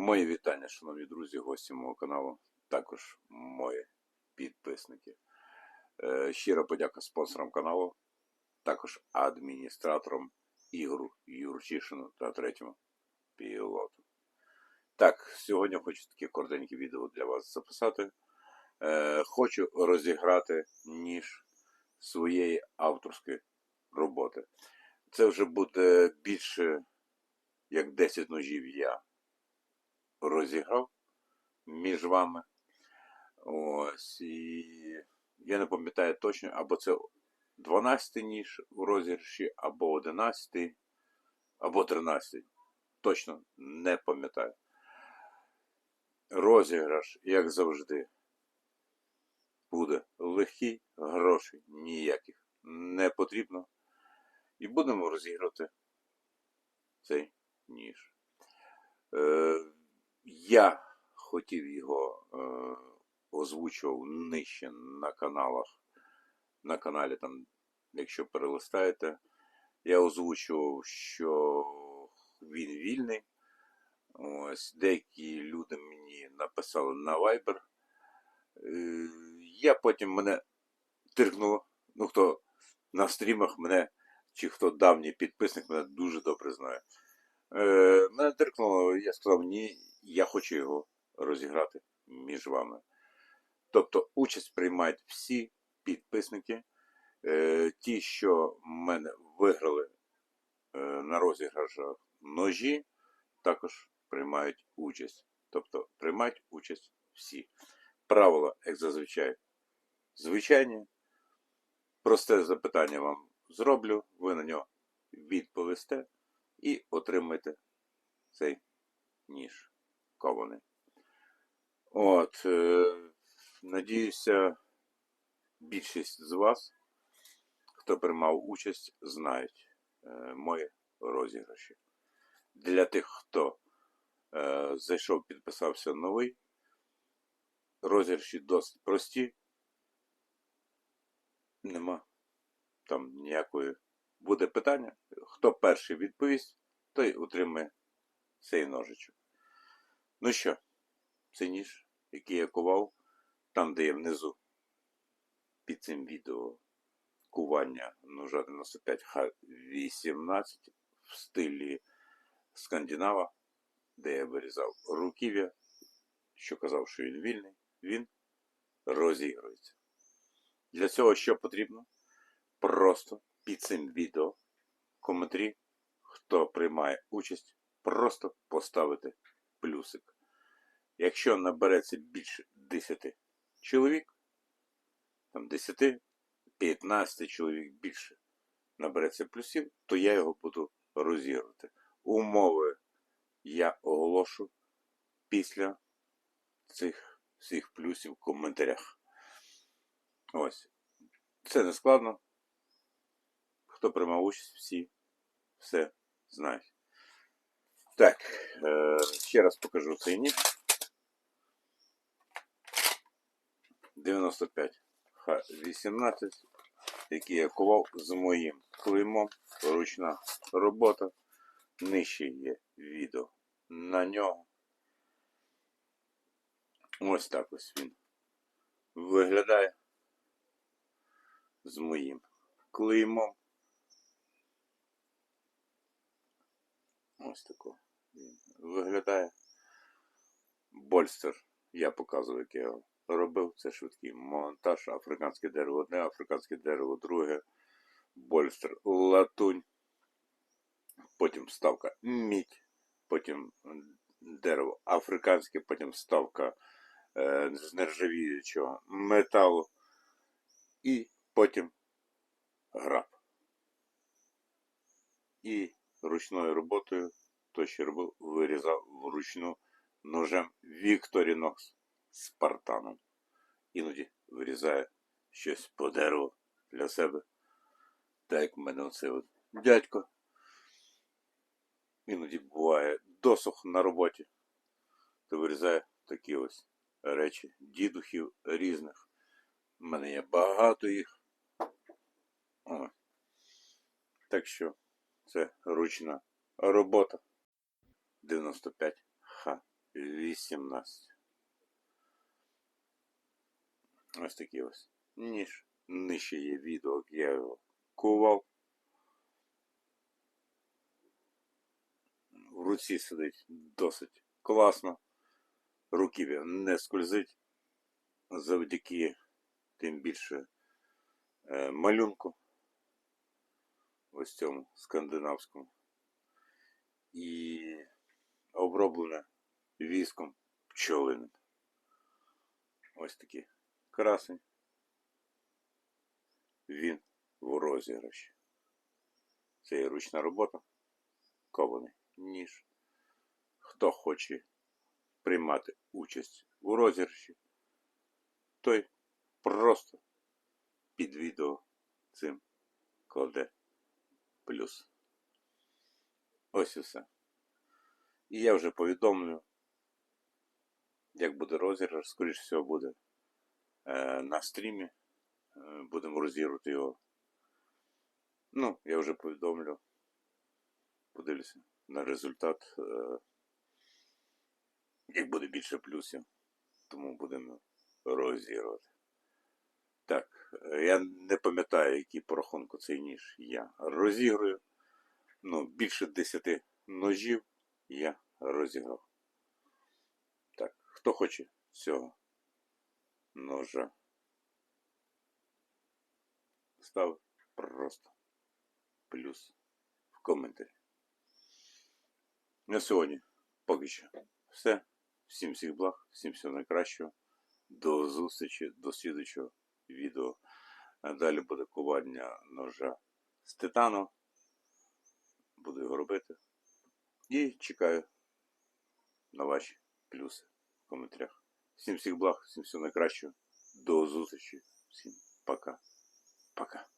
Мої вітання, шановні друзі, гості мого каналу, також мої підписники. Е, Щира подяка спонсорам каналу, також адміністраторам Ігору Юрчишину та третьому пілоту. Так, сьогодні хочу таке коротеньке відео для вас записати. Е, Хочу розіграти ніж своєї авторської роботи. Це вже буде більше як 10 ножів я розіграв між вами. Ось і я не пам'ятаю точно, або це 12 ніж у розіграші, або 11, або 13. Точно не пам'ятаю. Розіграш, як завжди, буде легкий, грошей ніяких не потрібно. І будемо розіграти цей ніж. Е, я хотів його е, озвучував нижче на каналах. На каналі, там, якщо перелистаєте, я озвучував, що він вільний. Ось деякі люди мені написали на Viber. Е, я потім мене тиркнуло. Ну, хто на стрімах мене, чи хто давній підписник, мене дуже добре знає. Е, мене тиркнуло, я сказав, ні, я хочу його розіграти між вами. Тобто участь приймають всі підписники, е, ті, що в мене виграли е, на розіграшах ножі, також приймають участь. Тобто приймають участь всі. Правила, як зазвичай, звичайні. Просте запитання вам зроблю, ви на нього відповісте і отримаєте цей ніж кований. От, е, надіюся, більшість з вас, хто приймав участь, знають е, мої розіграші. Для тих, хто е, зайшов, підписався новий, розіграші досить прості. Нема там ніякої. Буде питання. Хто перший відповість, той отримає цей ножичок. Ну що, це ніж, який я кував, там, де є внизу під цим відео кування ножа 95 Х18 в стилі Скандинава, де я вирізав руків'я, що казав, що він вільний, він розігрується. Для цього що потрібно? Просто під цим відео коментарі, хто приймає участь, просто поставити плюсик. Якщо набереться більше 10 чоловік, там 10, 15 чоловік більше набереться плюсів, то я його буду розігрувати. Умови я оголошу після цих всіх плюсів в коментарях. Ось. Це не складно. Хто приймав участь, всі все знають. Так, е, ще раз покажу цей ніж. 95 Х18, який я кував з моїм клеймом. Ручна робота. Нижче є відео на нього. Ось так ось він виглядає з моїм клеймом. Ось тако він виглядає. Больстер. Я показував, як я його робив. Це швидкий монтаж. Африканське дерево одне, африканське дерево друге. Больстер латунь. Потім ставка мідь. Потім дерево африканське, потім ставка е, з нержавіючого металу. І потім граб. І ручною роботою, то що вирізав вручну ножем Вікторінокс Спартаном. Іноді вирізає щось по дереву для себе. Так як в мене оце от дядько. Іноді буває досух на роботі, то вирізає такі ось речі, дідухів різних. У мене є багато їх. О. Так що це ручна робота 95 Х 18. Ось такий ось ніж. Нижче є відео, як я його кував. В руці сидить досить класно. Руків'я не скользить завдяки тим більше е, малюнку. Ось цьому скандинавському. І оброблене віском пчолиним. Ось такі красень. Він в розіграші. Це є ручна робота, кований ніж. Хто хоче приймати участь у розіграші, той просто під відео цим кладе плюс. Ось і все. І я вже повідомлю, як буде розіграш, скоріш всього буде е, на стрімі. Е, будемо розігрувати його. Ну, я вже повідомлю. Подивлюся на результат. Е, як буде більше плюсів, тому будемо розігрувати. Так, я не пам'ятаю, який по рахунку цей ніж я розіграю. Ну, більше 10 ножів я розіграв. Так, хто хоче цього ножа? Став просто плюс в коментарі. На сьогодні поки що все. Всім всіх благ, всім всього найкращого. До зустрічі, до слідучого відео. Далі буде кування ножа з титану. Буду його робити. І чекаю на ваші плюси в коментарях. Всім всіх благ, всім всього найкращого. До зустрічі. Всім пока. Пока.